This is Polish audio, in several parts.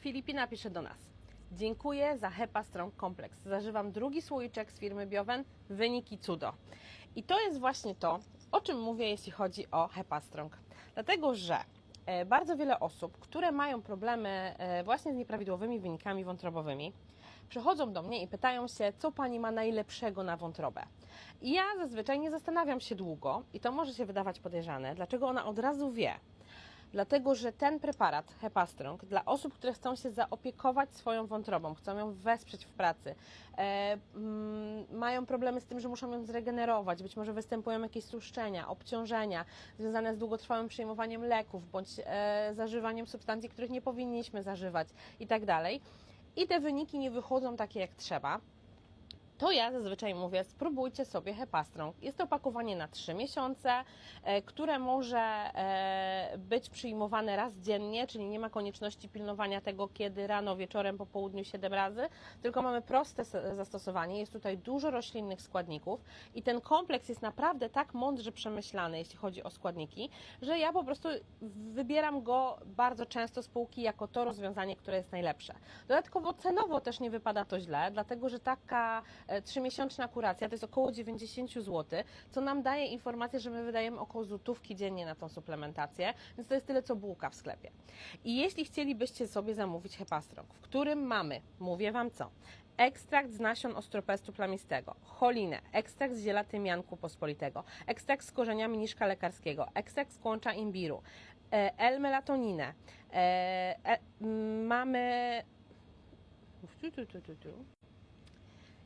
Filipina pisze do nas. Dziękuję za Hepa Strong Complex. Zażywam drugi słoiczek z firmy Bioven. Wyniki cudo. I to jest właśnie to, o czym mówię, jeśli chodzi o Hepa Strong. Dlatego, że e, bardzo wiele osób, które mają problemy e, właśnie z nieprawidłowymi wynikami wątrobowymi, przychodzą do mnie i pytają się, co pani ma najlepszego na wątrobę. I ja zazwyczaj nie zastanawiam się długo, i to może się wydawać podejrzane, dlaczego ona od razu wie. Dlatego, że ten preparat Hepastrong dla osób, które chcą się zaopiekować swoją wątrobą, chcą ją wesprzeć w pracy, e, mm, mają problemy z tym, że muszą ją zregenerować, być może występują jakieś tłuszczenia, obciążenia związane z długotrwałym przyjmowaniem leków bądź e, zażywaniem substancji, których nie powinniśmy zażywać i tak. I te wyniki nie wychodzą takie jak trzeba to ja zazwyczaj mówię, spróbujcie sobie Hepastrong. Jest to opakowanie na 3 miesiące, e, które może e, być przyjmowane raz dziennie, czyli nie ma konieczności pilnowania tego, kiedy rano, wieczorem, po południu 7 razy, tylko mamy proste zastosowanie. Jest tutaj dużo roślinnych składników i ten kompleks jest naprawdę tak mądrze przemyślany, jeśli chodzi o składniki, że ja po prostu wybieram go bardzo często z półki jako to rozwiązanie, które jest najlepsze. Dodatkowo cenowo też nie wypada to źle, dlatego że taka trzymiesięczna kuracja to jest około 90 zł, co nam daje informację, że my wydajemy około złotówki dziennie na tą suplementację, więc to jest tyle co bułka w sklepie. I jeśli chcielibyście sobie zamówić Hepastrong, w którym mamy, mówię Wam co, ekstrakt z nasion ostropestu plamistego, cholinę, ekstrakt z ziela tymianku pospolitego, ekstrakt z korzeniami niszka lekarskiego, ekstrakt z kłącza imbiru, e, L-melatoninę, e, e, mamy...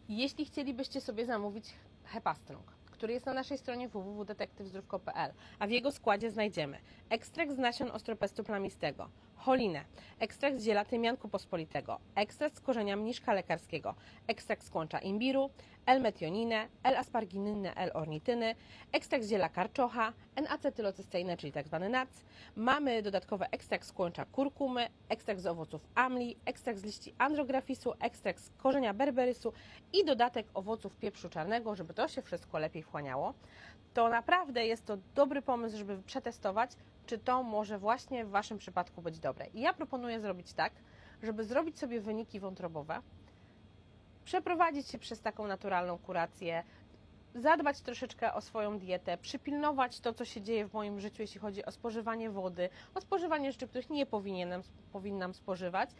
Jeśli chcielibyście sobie zamówić Hepastrong, który jest na naszej stronie www.detektywzdrówko.pl, a w jego składzie znajdziemy ekstrakt z nasion ostropestu plamistego, cholinę, ekstrakt z ziela tymianku pospolitego, ekstrakt z korzenia mniszka lekarskiego, ekstrakt z kłącza imbiru, L-metioninę, L-asparginynę, L-ornityny, ekstrakt z ziela karczocha, N-acetylocysteinę, czyli tzw. NAC. Mamy dodatkowy ekstrakt z kłącza kurkumy, ekstrakt z owoców amli, ekstrakt z liści andrografisu, ekstrakt z korzenia berberysu i dodatek owoców pieprzu czarnego, żeby to się wszystko lepiej wchłaniało. To naprawdę jest to dobry pomysł, żeby przetestować, czy to może właśnie w Waszym przypadku być dobre. I ja proponuję zrobić tak, żeby zrobić sobie wyniki wątrobowe, przeprowadzić się przez taką naturalną kurację, zadbać troszeczkę o swoją dietę, przypilnować to, co się dzieje w moim życiu, jeśli chodzi o spożywanie wody, o spożywanie rzeczy, których nie powinienem, powinnam spożywać.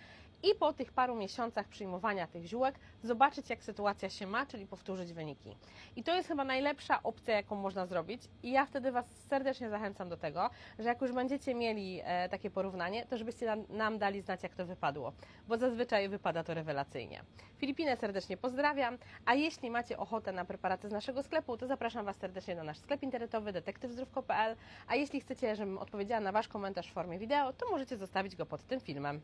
I po tych paru miesiącach przyjmowania tych ziółek zobaczyć, jak sytuacja się ma, czyli powtórzyć wyniki. I to jest chyba najlepsza opcja, jaką można zrobić. I ja wtedy Was serdecznie zachęcam do tego, że jak już będziecie mieli e, takie porównanie, to żebyście nam, dali znać, jak to wypadło, bo zazwyczaj wypada to rewelacyjnie. Filipinę serdecznie pozdrawiam, a jeśli macie ochotę na preparaty z naszego sklepu, to zapraszam Was serdecznie na nasz sklep internetowy detektywzdrówko.pl, a jeśli chcecie, żebym odpowiedziała na Wasz komentarz w formie wideo, to możecie zostawić go pod tym filmem.